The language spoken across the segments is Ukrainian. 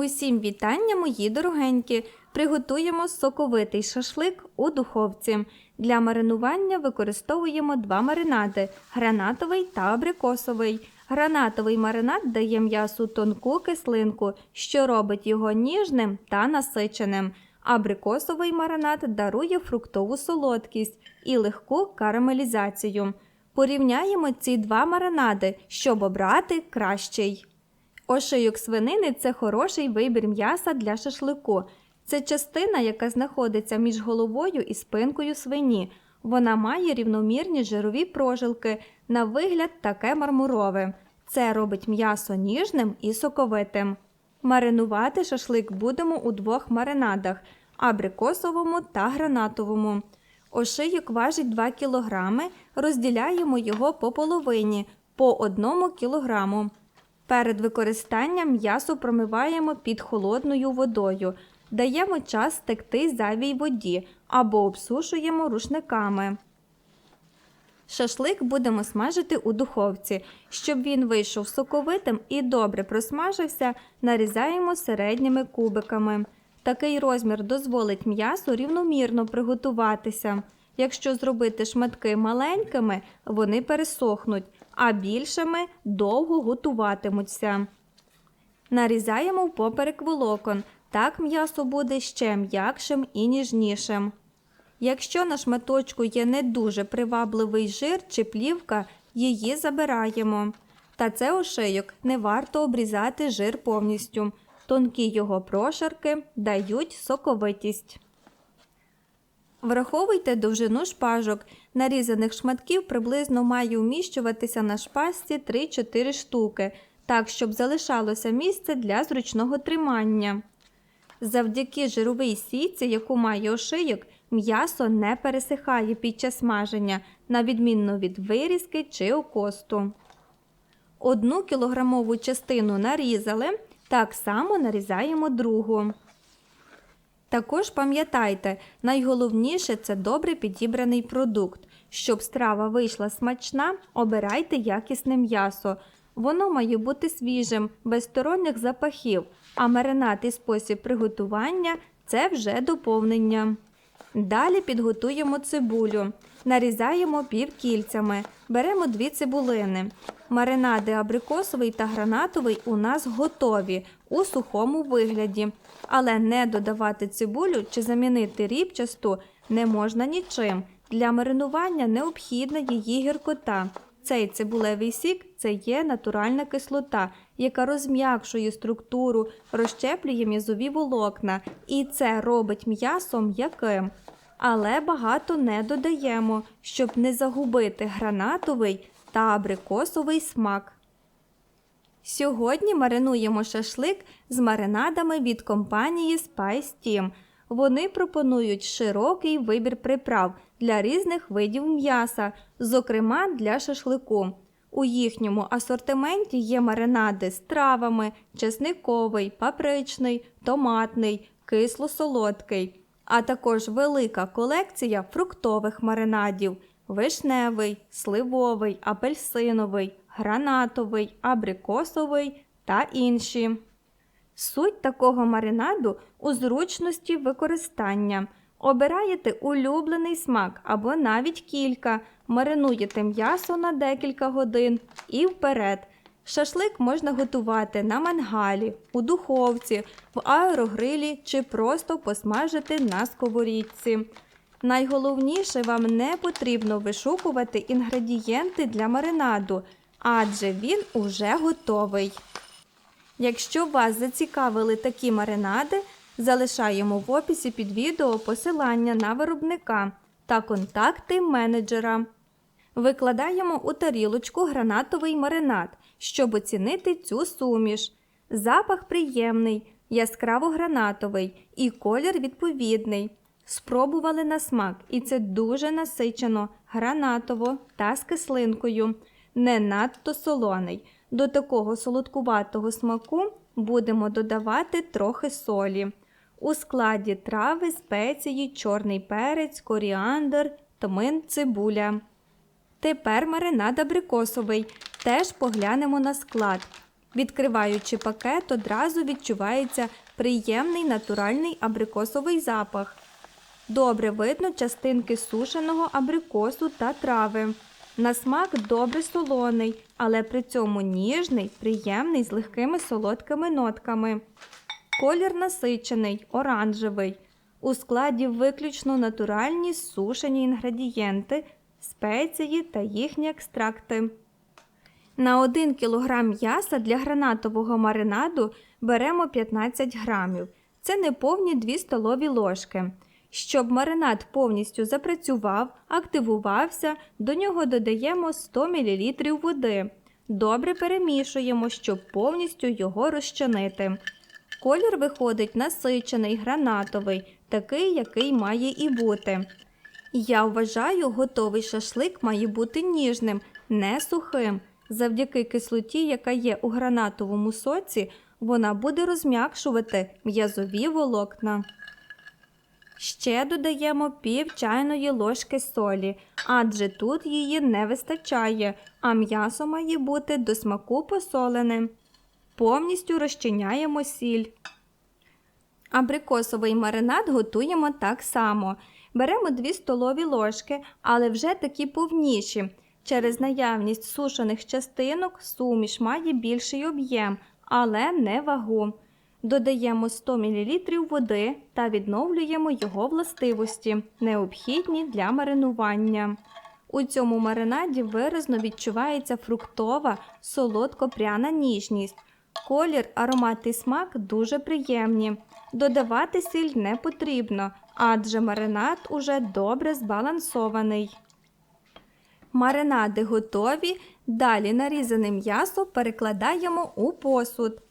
Усім вітання, мої дорогенькі! Приготуємо соковитий шашлик у духовці. Для маринування використовуємо два маринади гранатовий та абрикосовий. Гранатовий маринад дає м'ясу тонку кислинку, що робить його ніжним та насиченим. Абрикосовий маринад дарує фруктову солодкість і легку карамелізацію. Порівняємо ці два маринади, щоб обрати кращий. Ошийок свинини це хороший вибір м'яса для шашлику. Це частина, яка знаходиться між головою і спинкою свині. Вона має рівномірні жирові прожилки, на вигляд таке мармурове. Це робить м'ясо ніжним і соковитим. Маринувати шашлик будемо у двох маринадах абрикосовому та гранатовому. Ошийок важить 2 кг, розділяємо його по половині по 1 кг. Перед використанням м'ясо промиваємо під холодною водою, даємо час стекти зайвій воді або обсушуємо рушниками. Шашлик будемо смажити у духовці. Щоб він вийшов соковитим і добре просмажився, нарізаємо середніми кубиками. Такий розмір дозволить м'ясу рівномірно приготуватися. Якщо зробити шматки маленькими, вони пересохнуть, а більшими довго готуватимуться. Нарізаємо впоперек волокон. Так м'ясо буде ще м'якшим і ніжнішим. Якщо на шматочку є не дуже привабливий жир чи плівка, її забираємо. Та це ошийок не варто обрізати жир повністю. Тонкі його прошарки дають соковитість. Враховуйте довжину шпажок. Нарізаних шматків приблизно має вміщуватися на шпажці 3-4 штуки, так, щоб залишалося місце для зручного тримання. Завдяки жировій сітці, яку має ошийок, м'ясо не пересихає під час смаження, на відмінно від вирізки чи окосту. Одну кілограмову частину нарізали, так само нарізаємо другу. Також пам'ятайте, найголовніше це добре підібраний продукт. Щоб страва вийшла смачна, обирайте якісне м'ясо. Воно має бути свіжим, без сторонніх запахів, а маринад і спосіб приготування це вже доповнення. Далі підготуємо цибулю. Нарізаємо півкільцями. Беремо дві цибулини. Маринади абрикосовий та гранатовий у нас готові у сухому вигляді, але не додавати цибулю чи замінити рібчасту не можна нічим. Для маринування необхідна її гіркота. Цей цибулевий сік це є натуральна кислота, яка розм'якшує структуру, розщеплює м'язові волокна, і це робить м'ясо м'яким. Але багато не додаємо, щоб не загубити гранатовий та абрикосовий смак. Сьогодні маринуємо шашлик з маринадами від компанії Spice Team. Вони пропонують широкий вибір приправ для різних видів м'яса, зокрема для шашлику. У їхньому асортименті є маринади з травами, чесниковий, папричний, томатний, кисло-солодкий, а також велика колекція фруктових маринадів вишневий, сливовий, апельсиновий, гранатовий, абрикосовий та інші. Суть такого маринаду у зручності використання. Обираєте улюблений смак або навіть кілька, маринуєте м'ясо на декілька годин і вперед. Шашлик можна готувати на мангалі, у духовці, в аерогрилі чи просто посмажити на сковорідці. Найголовніше вам не потрібно вишукувати інгредієнти для маринаду, адже він уже готовий. Якщо вас зацікавили такі маринади, залишаємо в описі під відео посилання на виробника та контакти менеджера. Викладаємо у тарілочку гранатовий маринад, щоб оцінити цю суміш. Запах приємний, яскраво гранатовий і колір відповідний. Спробували на смак, і це дуже насичено, гранатово та з кислинкою, не надто солоний. До такого солодкуватого смаку будемо додавати трохи солі. У складі трави, спеції, чорний перець, коріандр, тмин, цибуля. Тепер маринад абрикосовий. Теж поглянемо на склад. Відкриваючи пакет, одразу відчувається приємний натуральний абрикосовий запах. Добре видно частинки сушеного абрикосу та трави. На смак добре солоний, але при цьому ніжний, приємний з легкими солодкими нотками. Колір насичений, оранжевий. У складі виключно натуральні сушені інгредієнти, спеції та їхні екстракти. На 1 кг м'яса для гранатового маринаду беремо 15 грамів. Це неповні 2 столові ложки. Щоб маринад повністю запрацював, активувався, до нього додаємо 100 мл води. Добре перемішуємо, щоб повністю його розчинити. Колір виходить насичений, гранатовий, такий, який має і бути. Я вважаю, готовий шашлик має бути ніжним, не сухим. Завдяки кислоті, яка є у гранатовому соці, вона буде розм'якшувати м'язові волокна. Ще додаємо пів чайної ложки солі, адже тут її не вистачає, а м'ясо має бути до смаку посолене. Повністю розчиняємо сіль. Абрикосовий маринад готуємо так само. Беремо 2 столові ложки, але вже такі повніші. Через наявність сушених частинок суміш має більший об'єм, але не вагу. Додаємо 100 мл води та відновлюємо його властивості, необхідні для маринування. У цьому маринаді виразно відчувається фруктова, солодко-пряна ніжність. Колір, аромат і смак дуже приємні. Додавати сіль не потрібно, адже маринад уже добре збалансований. Маринади готові. Далі нарізане м'ясо перекладаємо у посуд.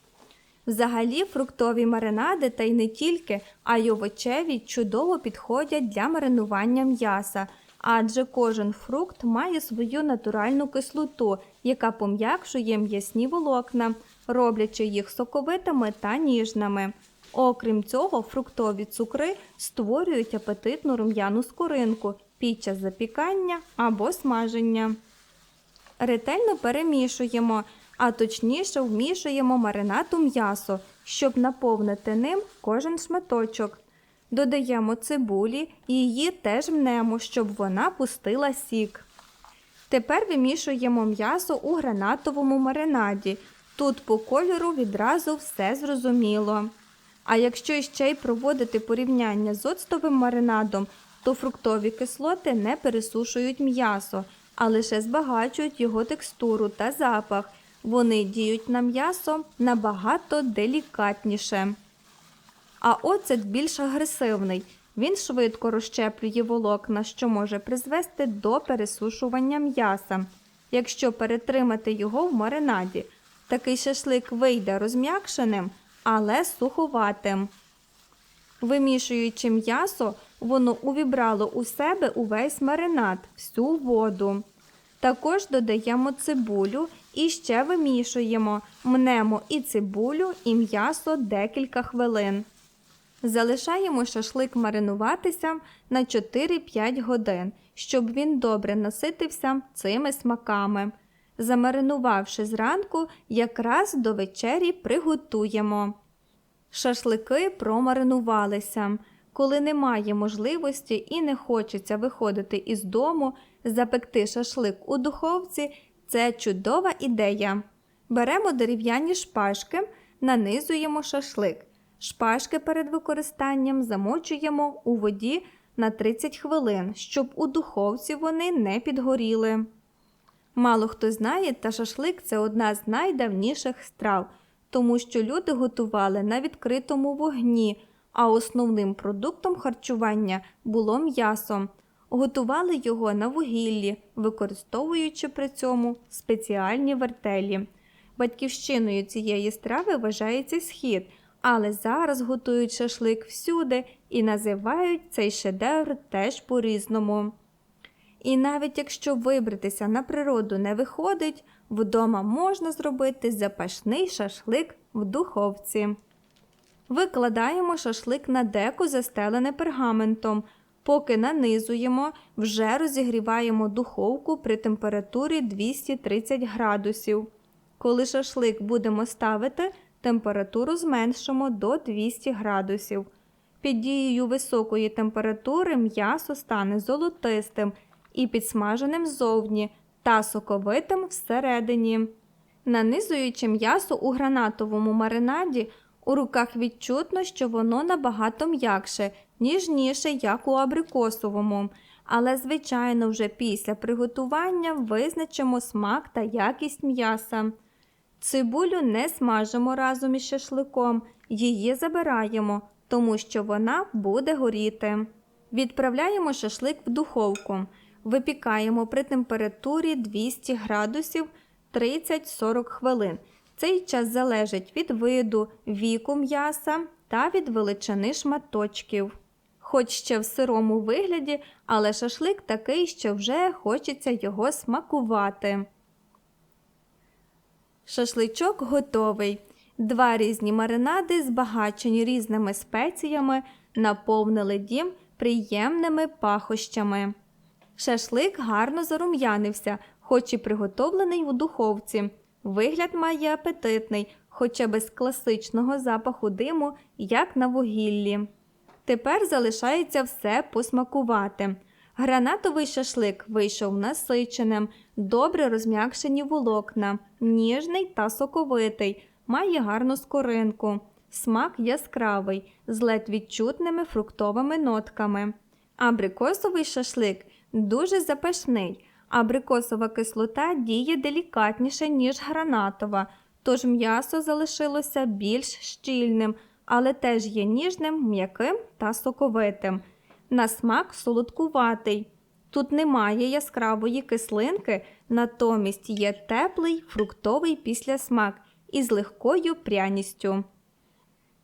Взагалі, фруктові маринади та й не тільки, а й овочеві чудово підходять для маринування м'яса, адже кожен фрукт має свою натуральну кислоту, яка пом'якшує м'ясні волокна, роблячи їх соковитими та ніжними. Окрім цього, фруктові цукри створюють апетитну рум'яну скоринку під час запікання або смаження. Ретельно перемішуємо, а точніше вмішуємо маринад у м'ясо, щоб наповнити ним кожен шматочок. Додаємо цибулі і її теж мнемо, щоб вона пустила сік. Тепер вимішуємо м'ясо у гранатовому маринаді. Тут по кольору відразу все зрозуміло. А якщо ще й проводити порівняння з оцтовим маринадом, то фруктові кислоти не пересушують м'ясо, а лише збагачують його текстуру та запах. Вони діють на м'ясо набагато делікатніше. А оцет більш агресивний. Він швидко розщеплює волокна, що може призвести до пересушування м'яса. Якщо перетримати його в маринаді, такий шашлик вийде розм'якшеним, але суховатим. Вимішуючи м'ясо, воно увібрало у себе увесь маринад, всю воду. Також додаємо цибулю і ще вимішуємо, мнемо і цибулю, і м'ясо декілька хвилин. Залишаємо шашлик маринуватися на 4-5 годин, щоб він добре наситився цими смаками. Замаринувавши зранку, якраз до вечері приготуємо. Шашлики промаринувалися. Коли немає можливості і не хочеться виходити із дому, запекти шашлик у духовці це чудова ідея. Беремо дерев'яні шпажки, нанизуємо шашлик. Шпажки перед використанням замочуємо у воді на 30 хвилин, щоб у духовці вони не підгоріли. Мало хто знає, та шашлик це одна з найдавніших страв, тому що люди готували на відкритому вогні, а основним продуктом харчування було м'ясо. Готували його на вугіллі, використовуючи при цьому спеціальні вертелі. Батьківщиною цієї страви вважається схід, але зараз готують шашлик всюди і називають цей шедевр теж по-різному. І навіть якщо вибратися на природу не виходить, вдома можна зробити запашний шашлик в духовці. Викладаємо шашлик на деко, застелене пергаментом. Поки нанизуємо, вже розігріваємо духовку при температурі 230 градусів. Коли шашлик будемо ставити, температуру зменшимо до 200 градусів. Під дією високої температури м'ясо стане золотистим і підсмаженим ззовні та соковитим всередині. Нанизуючи м'ясо у гранатовому маринаді, у руках відчутно, що воно набагато м'якше, ніжніше, як у абрикосовому. Але, звичайно, вже після приготування визначимо смак та якість м'яса. Цибулю не смажимо разом із шашликом, її забираємо, тому що вона буде горіти. Відправляємо шашлик в духовку. Випікаємо при температурі 200 градусів 30-40 хвилин. Цей час залежить від виду, віку м'яса та від величини шматочків. Хоч ще в сирому вигляді, але шашлик такий, що вже хочеться його смакувати. Шашличок готовий. Два різні маринади, збагачені різними спеціями, наповнили дім приємними пахощами. Шашлик гарно зарум'янився, хоч і приготовлений у духовці. Вигляд має апетитний, хоча без класичного запаху диму, як на вугіллі. Тепер залишається все посмакувати. Гранатовий шашлик вийшов насиченим, добре розм'якшені волокна, ніжний та соковитий, має гарну скоринку. Смак яскравий, з ледь відчутними фруктовими нотками. Абрикосовий шашлик дуже запашний. Абрикосова кислота діє делікатніше, ніж гранатова, тож м'ясо залишилося більш щільним, але теж є ніжним, м'яким та соковитим. На смак солодкуватий. Тут немає яскравої кислинки, натомість є теплий фруктовий післясмак із легкою пряністю.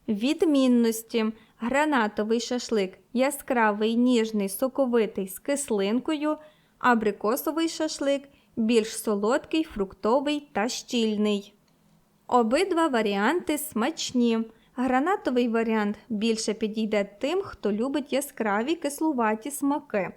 Відмінності. Гранатовий шашлик яскравий, ніжний, соковитий з кислинкою, абрикосовий шашлик більш солодкий, фруктовий та щільний. Обидва варіанти смачні. Гранатовий варіант більше підійде тим, хто любить яскраві кислуваті смаки,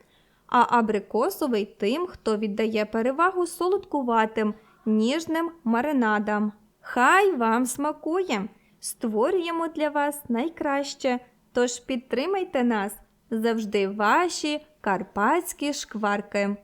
а абрикосовий тим, хто віддає перевагу солодкуватим, ніжним маринадам. Хай вам смакує! Створюємо для вас найкраще, тож підтримайте нас завжди ваші карпатські шкварки.